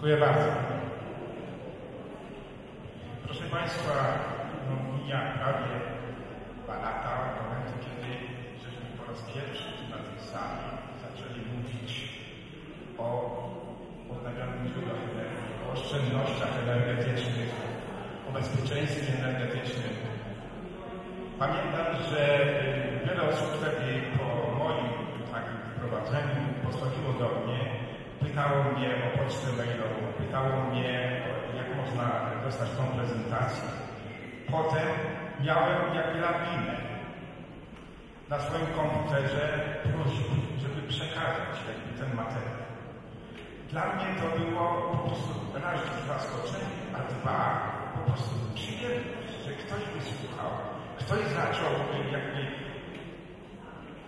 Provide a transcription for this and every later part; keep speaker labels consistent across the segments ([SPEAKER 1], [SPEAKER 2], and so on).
[SPEAKER 1] Dziękuję bardzo. Proszę Państwa, no mija prawie dwa lata od momentu, kiedy żeśmy po raz pierwszy na tej sali zaczęli mówić o odnawialnych źródłach energii, o oszczędnościach energetycznych, o bezpieczeństwie energetycznym. Pamiętam, że y, wiele osób wtedy po moim takim wprowadzeniu podchodziło do mnie, pytało mnie o pocztę mailową, pytało mnie, jak można dostać tą prezentację. Potem miałem jak lawinę na swoim komputerze prośby, żeby przekazać ten materiał. Dla mnie to było po prostu raz zaskoczenie, a dwa po prostu przyjemność, że ktoś wysłuchał, ktoś zaczął jakby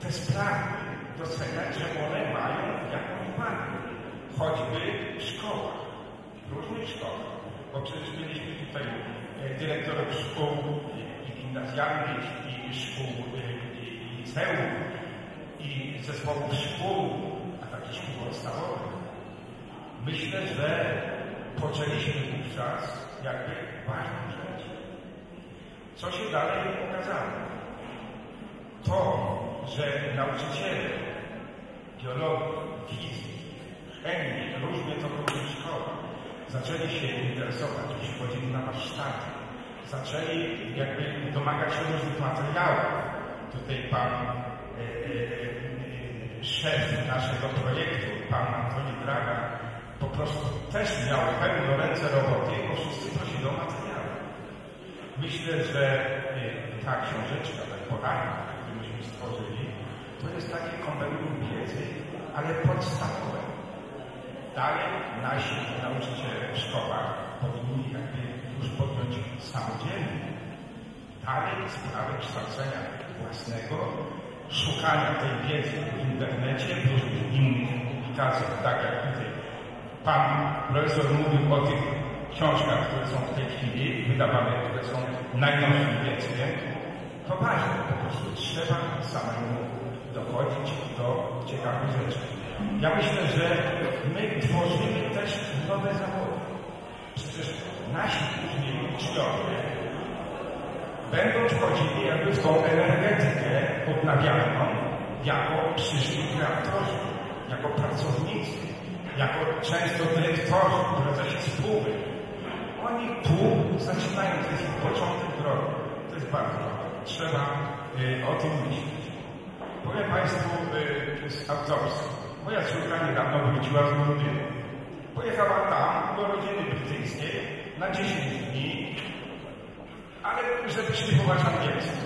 [SPEAKER 1] te sprawy doceniać, że one mają. Choćby w szkołach, w różnych szkołach. Bo przecież mieliśmy tutaj e, dyrektorów szkół i gimnazjalnych, i szkół, e, i liceum, i zespołów szkół, a takich szkół podstawowych. Myślę, że poczęliśmy wówczas jakby ważną rzecz. Co się dalej okazało? To, że nauczyciele biologii, fizyki, chemii, różnie to były w szkołach, zaczęli się interesować, przychodzili na warsztaty, zaczęli jakby domagać się różnych materiałów. Tutaj pan e, e, e, szef naszego projektu, pan Antoni Draga, po prostu też miał pełno ręce roboty, bo wszyscy prosili o materiały. Myślę, że e, ta książeczka, ten poradnik, który myśmy stworzyli, to jest takie kompendium wiedzy, ale podstawowe. Dalej nasi nauczyciele w szkołach powinni jakby już podjąć samodzielnie dalej sprawę kształcenia własnego, szukania tej wiedzy w internecie, w różnych innych publikacjach, tak jak tutaj Pan profesor mówił o tych książkach, które są w tej chwili wydawane, które są najnowszym wiekiem. To ważne, po prostu trzeba samemu dochodzić do ciekawych rzeczy. Ja myślę, że my tworzymy też nowe zawody. Przecież nasi później uczniowie będą wchodzili jakby w tą energetykę odnawialną jako przyszli kreatorzy, jako pracownicy, jako często dyrektorzy, prowadzący spółek. Oni tu zaczynają, to jest początek drogi. To jest bardzo ważne. Trzeba y, o tym myśleć. Powiem Państwu y, z autopsji. Moja córka niedawno wróciła z Londynu. Pojechała tam do rodziny brytyjskiej na 10 dni, ale żeby śpiewać angielski.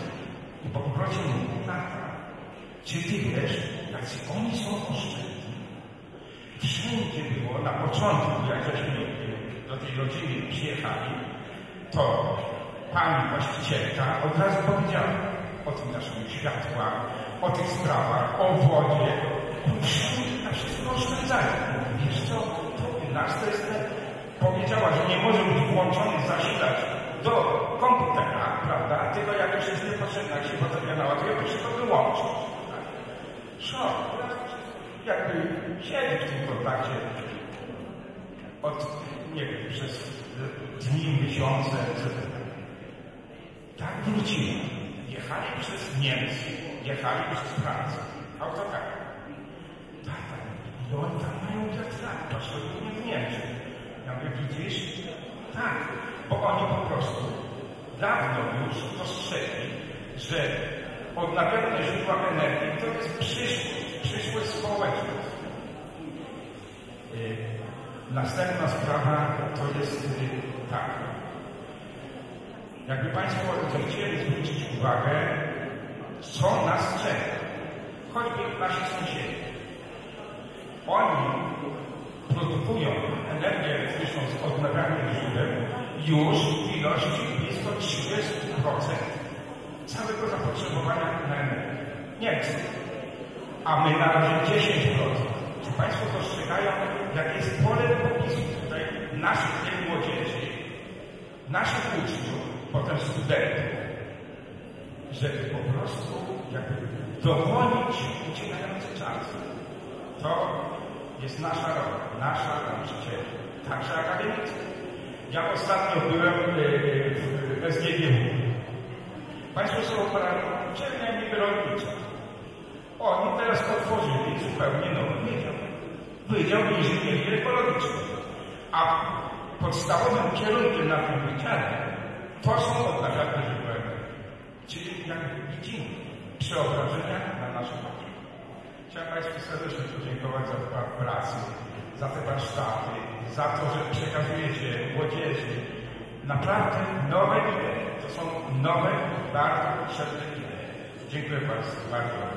[SPEAKER 1] I po powrocie mówi, tata, czy ty wiesz, jacy oni są oszczędni? Wszędzie było na początku, jak żeśmy do tej rodziny przyjechali, to pani właścicielka od razu powiedziała o tym naszym światłach, o tych sprawach, o wodzie. Na wszystko oszczędzają. Wiesz co, to u nas to jest powiedziała, że nie może być włączony zasilacz do komputera, prawda? Tylko jak już jest niepotrzebna, jak się potem naładuje, to się to wyłączy. Tak? Szok. Jakby siedzi w tym kontakcie od, nie wiem, przez dni, miesiące, etc. Tak wrócili. Jechali przez Niemcy, jechali przez Francję. Autokar. Tak, tak. I oni tam mają wiatraki, szczególnie w Niemczech. Ja mówię, widzisz? Tak, bo oni po prostu dawno już dostrzegli, że odnawialne źródła energii to jest przyszłość, przyszłość społeczność. Yy, następna sprawa to jest yy, tak. Jakby Państwo zechcieli zwrócić uwagę, co nas czeka, choćby nasi sąsiedzi. Oni produkują energię elektryczną z odnawialnych źródeł już w ilości blisko 30% całego zapotrzebowania na energię. Niemcy. A my na razie 10%. Czy Państwo dostrzegają, jakie jest pole do popisu tutaj naszych tej młodzieży, naszych uczniów, potem studentów, żeby po prostu jakby dogonić uciekający czas. To jest nasza rola, nasza nauczycieli. także akademickie. Ja ostatnio byłem w SGGW. Państwo są uczelniami rolnicze. Oni teraz otworzyli zupełnie nowy wydział. Wydział Inżynierii Ekologicznej. A podstawowym kierunkiem na tym wydziale to są odnawialne źródła energii. Czyli jak widzimy, przeobrażenia na naszym. Chciałem Państwu serdecznie podziękować za wkład pracy, za te warsztaty, za to, że przekazujecie młodzieży naprawdę nowe idee. To są nowe, bardzo potrzebne idee. Dziękuję Państwu bardzo.